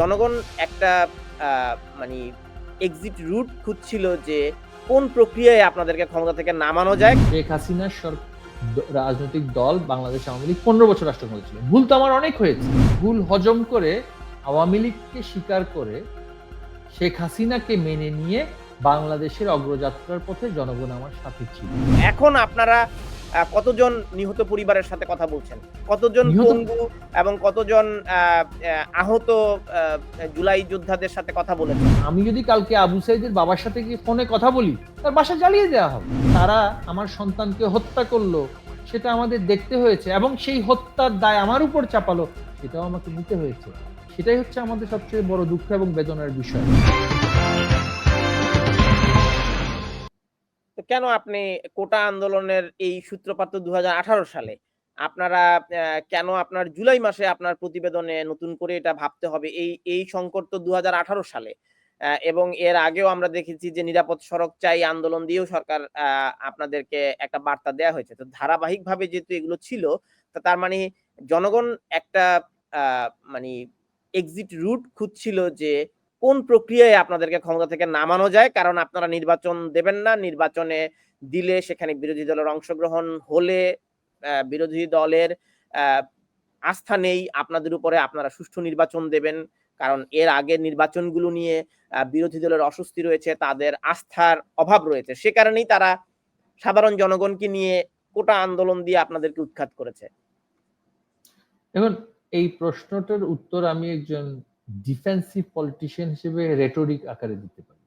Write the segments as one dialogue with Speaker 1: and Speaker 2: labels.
Speaker 1: জনগণ একটা মানে এক্সিট রুট খুঁজছিল যে কোন প্রক্রিয়ায় আপনাদেরকে ক্ষমতা থেকে নামানো যায়।
Speaker 2: শেখ হাসিনার সর- রাজনৈতিক দল বাংলাদেশ আওয়ামী লীগ পনেরো বছর রাষ্ট্র ক্ষমতা ছিল। ভুল তো আমার অনেক হয়েছে। ভুল হজম করে আওয়ামী লীগকে স্বীকার করে শেখ হাসিনাকে মেনে নিয়ে বাংলাদেশের অগ্রযাত্রার পথে জনগণ আমার সাথে ছিল।
Speaker 1: এখন আপনারা কতজন নিহত পরিবারের সাথে কথা বলছেন? কতজন পঙ্গু এবং কতজন আহ, আহ, আহত জুলাই যোদ্ধাদের সাথে কথা বলেছেন?
Speaker 2: আমি যদি কালকে আবু সাইদের বাবার সাথে গিয়ে ফোনে কথা বলি তার বাসা জ্বালিয়ে দেওয়া হবে। তারা আমার সন্তানকে হত্যা করল সেটা আমাদের দেখতে হয়েছে এবং সেই হত্যার দায় আমার উপর চাপালো সেটাও আমাকে নিতে হয়েছে। সেটাই হচ্ছে আমাদের সবচেয়ে বড় দুঃখ এবং বেদনার বিষয়।
Speaker 1: কেন আপনি কোটা আন্দোলনের এই সূত্রপাত দু হাজার আঠারো সালে? আপনারা কেন আপনার জুলাই মাসে আপনার প্রতিবেদনে নতুন করে এটা ভাবতে হবে? এই এই সংকট তো দু হাজার আঠারো সালে। এবং এর আগেও আমরা দেখেছি যে নিরাপদ সড়ক চাই আন্দোলন দিয়েও সরকার আপনাদেরকে একটা বার্তা দেওয়া হয়েছে। তো ধারাবাহিকভাবে যেহেতু এগুলো ছিল তার মানে জনগণ একটা মানে এক্সিট রুট খুঁজছিল যে কোন প্রক্রিয়ায় আপনাদেরকে ক্ষমতা থেকে নামানো যায়? কারণ আপনারা নির্বাচন দেবেন না। নির্বাচনে দিলে সেখানে বিরোধী দলের অংশগ্রহণ হলে বিরোধী দলের আস্থা নেই। আপনাদের উপরে আপনারা সুষ্ঠু নির্বাচন দেবেন। কারণ এর আগে নির্বাচনগুলো নিয়ে বিরোধী দলের অস্বস্তি রয়েছে, তাদের আস্থার অভাব রয়েছে। সে কারণেই তারা সাধারণ জনগণকে নিয়ে কোটা আন্দোলন দিয়ে আপনাদেরকে উৎখাত করেছে।
Speaker 2: এখন এই প্রশ্নটার উত্তর আমি একজন ডিফেন্সিভ পলিটিশিয়ান হিসেবে রেটরিক আকারে দিতে পারি।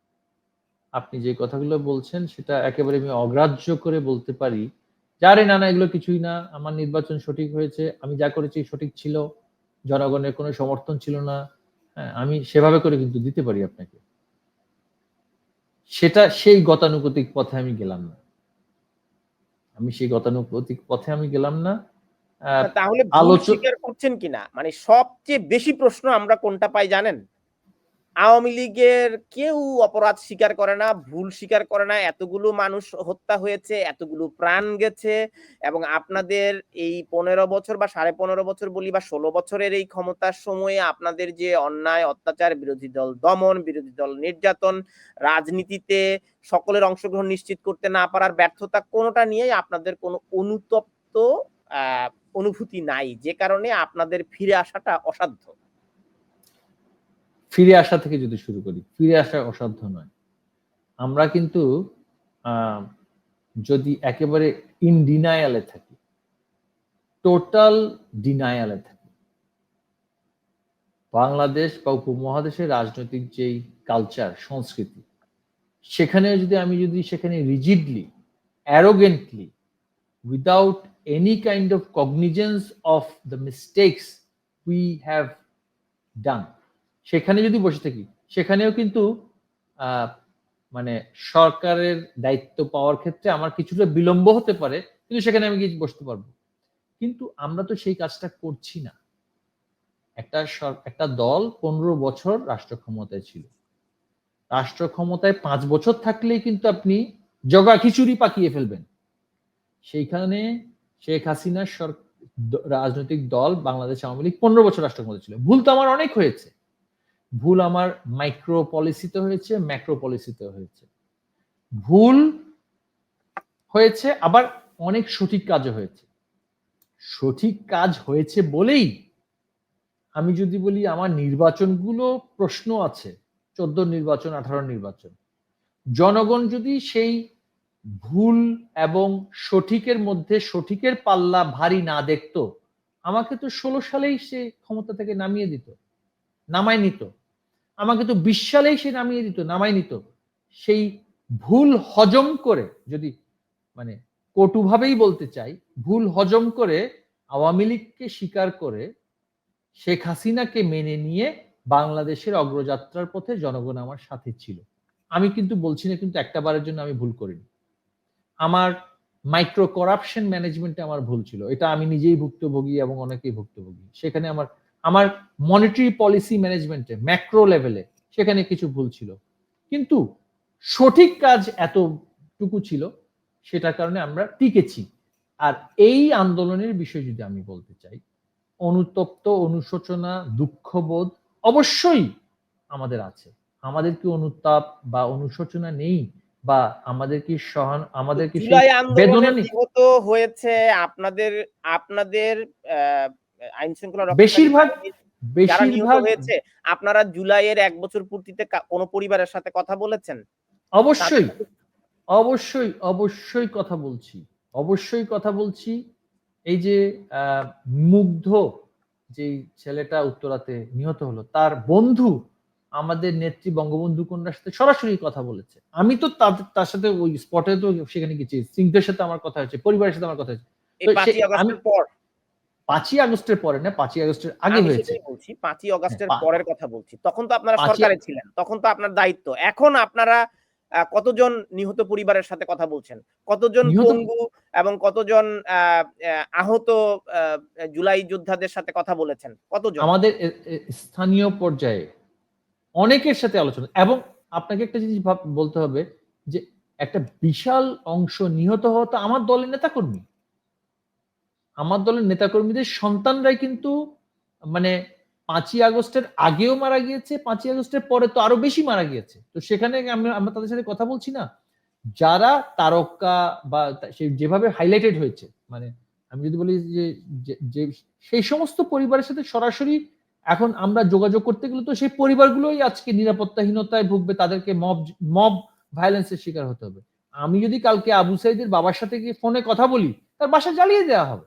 Speaker 2: আপনি যে কথাগুলো বলছেন, সেটা একেবারে আমি অগ্রাহ্য করে বলতে পারি, যারে না না এগুলো কিছুই না, আমার নির্বাচন সঠিক হয়েছে, আমি যা করেছি সঠিক ছিল, জনগণের কোনো সমর্থন ছিল না হ্যাঁ আমি সেভাবে করে কিন্তু দিতে পারি আপনাকে। সেটা সেই গতানুগতিক পথে আমি গেলাম না। আমি সেই গতানুগতিক পথে আমি গেলাম না
Speaker 1: তাহলে স্বীকার করছেন কিনা? মানে সবচেয়ে বেশি প্রশ্ন আমরা কোনটা পাই জানেন? আওয়ামী লীগের কেউ অপরাধ স্বীকার করে না ভুল স্বীকার করে না। এতগুলো মানুষ হত্যা হয়েছে এতগুলো প্রাণ গেছে এবং আপনাদের এই পনেরো বছর বা সাড়ে পনেরো বছর বলি বা ষোলো বছরের এই ক্ষমতার সময়ে আপনাদের যে অন্যায় অত্যাচার বিরোধী দল দমন বিরোধী দল নির্যাতন রাজনীতিতে সকলের অংশগ্রহণ নিশ্চিত করতে না পারার ব্যর্থতা কোনোটা নিয়েই আপনাদের কোনো অনুতপ্ত আহ, অনুভূতি নাই, যে কারণে আপনাদের ফিরে আসাটা অসাধ্য।
Speaker 2: ফিরে আসা থেকে যদি শুরু করি, ফিরে আসা অসাধ্য নয়। আমরা কিন্তু যদি একেবারে ইন ডিনায়ালে থাকি টোটাল ডিনায়ালে থাকি, বাংলাদেশ বা উপমহাদেশের রাজনৈতিক যেই কালচার সংস্কৃতি সেখানে যদি আমি যদি সেখানে rigidly arrogantly without any kind of cognizance of the mistakes we have done সেখানে যদি বসে থাকি, সেখানেও কিন্তু মানে সরকারের দায়িত্ব পাওয়ার ক্ষেত্রে আমার কিছুটা বিলম্ব হতে পারে, কিন্তু সেখানে আমি গিয়ে বসতে পারব। কিন্তু আমরা তো সেই কাজটা করছি না। একটা একটা দল পনেরো বছর রাষ্ট্র ক্ষমতায় ছিল। রাষ্ট্র ক্ষমতায় পাঁচ বছর থাকলেই কিন্তু আপনি জগা খিচুড়ি পাকিয়ে ফেলবেন। সেইখানে শেখ হাসিনার রাজনৈতিক দল বাংলাদেশ আওয়ামী লীগ পনেরো বছর রাষ্ট্র ক্ষমতা ছিল ভুল তো আমার অনেক হয়েছে। ভুল আমার মাইক্রো পলিসিতে হয়েছে ম্যাক্রো পলিসিতে হয়েছে। ভুল হয়েছে, আবার অনেক সঠিক কাজও হয়েছে। সঠিক কাজ হয়েছে বলেই আমি যদি বলি আমার নির্বাচনগুলো প্রশ্ন আছে, চোদ্দ নির্বাচন, আঠারো নির্বাচন। জনগণ যদি সেই ভুল এবং সঠিকের মধ্যে সঠিকের পাল্লা ভারী না দেখতো, আমাকে তো ষোলো সালেই সে ক্ষমতা থেকে নামিয়ে দিত, নামায় নিত। আমাকে তো বিশ সালেই সে নামিয়ে দিত, নামায় নিত। সেই ভুল হজম করে যদি মানে কটুভাবেই বলতে চাই, ভুল হজম করে আওয়ামী লীগকে স্বীকার করে শেখ হাসিনাকে মেনে নিয়ে বাংলাদেশের অগ্রযাত্রার পথে জনগণ আমার সাথে ছিল। আমি কিন্তু বলছি না কিন্তু একটা বারের জন্য আমি ভুল করিনি। আমার মাইক্রো করাপশন ম্যানেজমেন্টে আমার ভুল ছিল। এটা আমি নিজেই ভুক্তভোগী এবং অনেকেই ভুক্তভোগী। সেখানে আমার আমার মনিটারি পলিসি ম্যানেজমেন্টে ম্যাক্রো লেভেলে সেখানে কিছু ভুল ছিল। কিন্তু সঠিক কাজ এতটুকু ছিল, সেটার কারণে আমরা টিকেছি। আর এই আন্দোলনের বিষয় যদি আমি বলতে চাই, অনুতপ্ত, অনুশোচনা, দুঃখবোধ অবশ্যই আমাদের আছে। আমাদের কি অনুতাপ বা অনুশোচনা নেই? বা আমাদের কি সহান আমাদের কি বেদনা
Speaker 1: নিহত হয়েছে আপনাদের আপনাদের আইন শৃঙ্খলা
Speaker 2: বেশিরভাগ বেশিরভাগ
Speaker 1: হয়েছে আপনারা জুলাইয়ের এক বছর পূর্তিতে কোনো পরিবারের সাথে কথা বলেছেন?
Speaker 2: অবশ্যই অবশ্যই অবশ্যই কথা বলছি অবশ্যই কথা বলছি। এই যে আহ, মুগ্ধ যে ছেলেটা উত্তরাতে নিহত হলো তার বন্ধু আমাদের নেত্রী বঙ্গবন্ধু কন্যার সাথে সরাসরি কথা বলেছে? আমি তো তার- সাথে ওই স্পটে তো সেখানে গেছি। সিংদের সাথে আমার কথা হয়েছে পরিবারের সাথে আমার কথা হয়েছে।
Speaker 1: আগস্টের
Speaker 2: আমি-
Speaker 1: পর।
Speaker 2: পাঁচই আগস্টের পরে না পাঁচই আগস্টের আগে হয়েছে।
Speaker 1: বলছি পাঁচই অগস্টের
Speaker 2: পা-
Speaker 1: পরের কথা বলছি। তখন তো আপনারা সরকারে ছিলেন তখন তো আপনার দায়িত্ব। এখন আপনারা কতজন নিহত পরিবারের সাথে কথা বলছেন? কতজন পঙ্গু এবং কতজন আহ, আহ, আহত আহ, জুলাই যোদ্ধাদের সাথে কথা বলেছেন? কতজন?
Speaker 2: আমাদের স্থানীয় পর্যায়ে অনেকের সাথে আলোচনা। এবং আপনাকে একটা জিনিস বলতে হবে যে একটা বিশাল অংশ নিহত হওয়া তো আমার দলের নেতাকর্মী। আমার দলের নেতাকর্মীদের সন্তানরাই কিন্তু মানে পাঁচই আগস্টের আগেও মারা গিয়েছে, পাঁচই আগস্টের পরে তো আরও বেশি মারা গিয়েছে। তো সেখানে আমরা আমরা তাদের সাথে কথা বলছি না। যারা তারকা বা সে যেভাবে হাইলাইটেড হয়েছে মানে আমি যদি বলি যে, সেই সমস্ত পরিবারের সাথে সরাসরি এখন আমরা যোগাযোগ করতে গেলে তো সেই পরিবারগুলোই আজকে নিরাপত্তাহীনতায় ভুগবে, তাদেরকে মব মব ভায়োলেন্সের শিকার হতে হবে। আমি যদি কালকে আবু সাইদের বাবার সাথে গিয়ে ফোনে কথা বলি, তার বাসা জ্বালিয়ে দেওয়া হবে।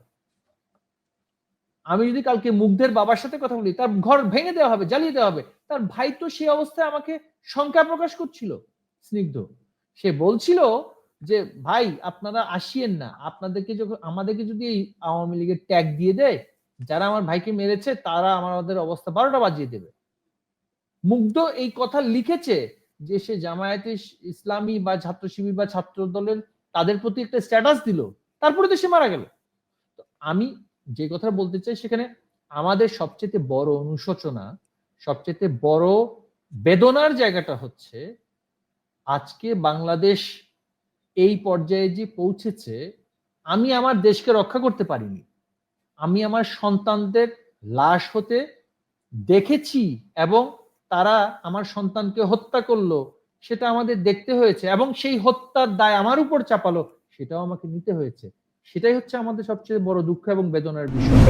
Speaker 2: আমি যদি কালকে মুগ্ধের বাবার সাথে কথা বলি, তার ঘর ভেঙে দেওয়া হবে, জ্বালিয়ে দেওয়া হবে। তার ভাই তো সেই অবস্থায় আমাকে শঙ্কা প্রকাশ করছিল, স্নিগ্ধ। সে বলছিল যে, ভাই, আপনারা আসিয়েন না। আপনাদেরকে যখন, আমাদেরকে যদি এই আওয়ামী লীগের ট্যাগ দিয়ে দেয় যারা আমার ভাইকে মেরেছে, তারা আমাদের অবস্থা বারোটা বাজিয়ে দেবে। মুগ্ধ এই কথা লিখেছে যে সে জামায়াতে ইসলামী বা ছাত্র শিবির বা ছাত্র দলের তাদের প্রতি একটা স্ট্যাটাস দিল, তারপরে তো সে মারা গেল। তো আমি যে কথা বলতে চাই সেখানে আমাদের সবচেয়ে বড় অনুশোচনা, সবচেয়ে বড় বেদনার জায়গাটা হচ্ছে আজকে বাংলাদেশ এই পর্যায়ে যে পৌঁছেছে, আমি আমার দেশকে রক্ষা করতে পারিনি। আমি আমার সন্তানদের লাশ হতে দেখেছি এবং তারা আমার সন্তানকে হত্যা করল, সেটা আমাদের দেখতে হয়েছে এবং সেই হত্যার দায় আমার উপর চাপালো, সেটাও আমাকে নিতে হয়েছে। সেটাই হচ্ছে আমাদের সবচেয়ে বড় দুঃখ এবং বেদনার বিষয়।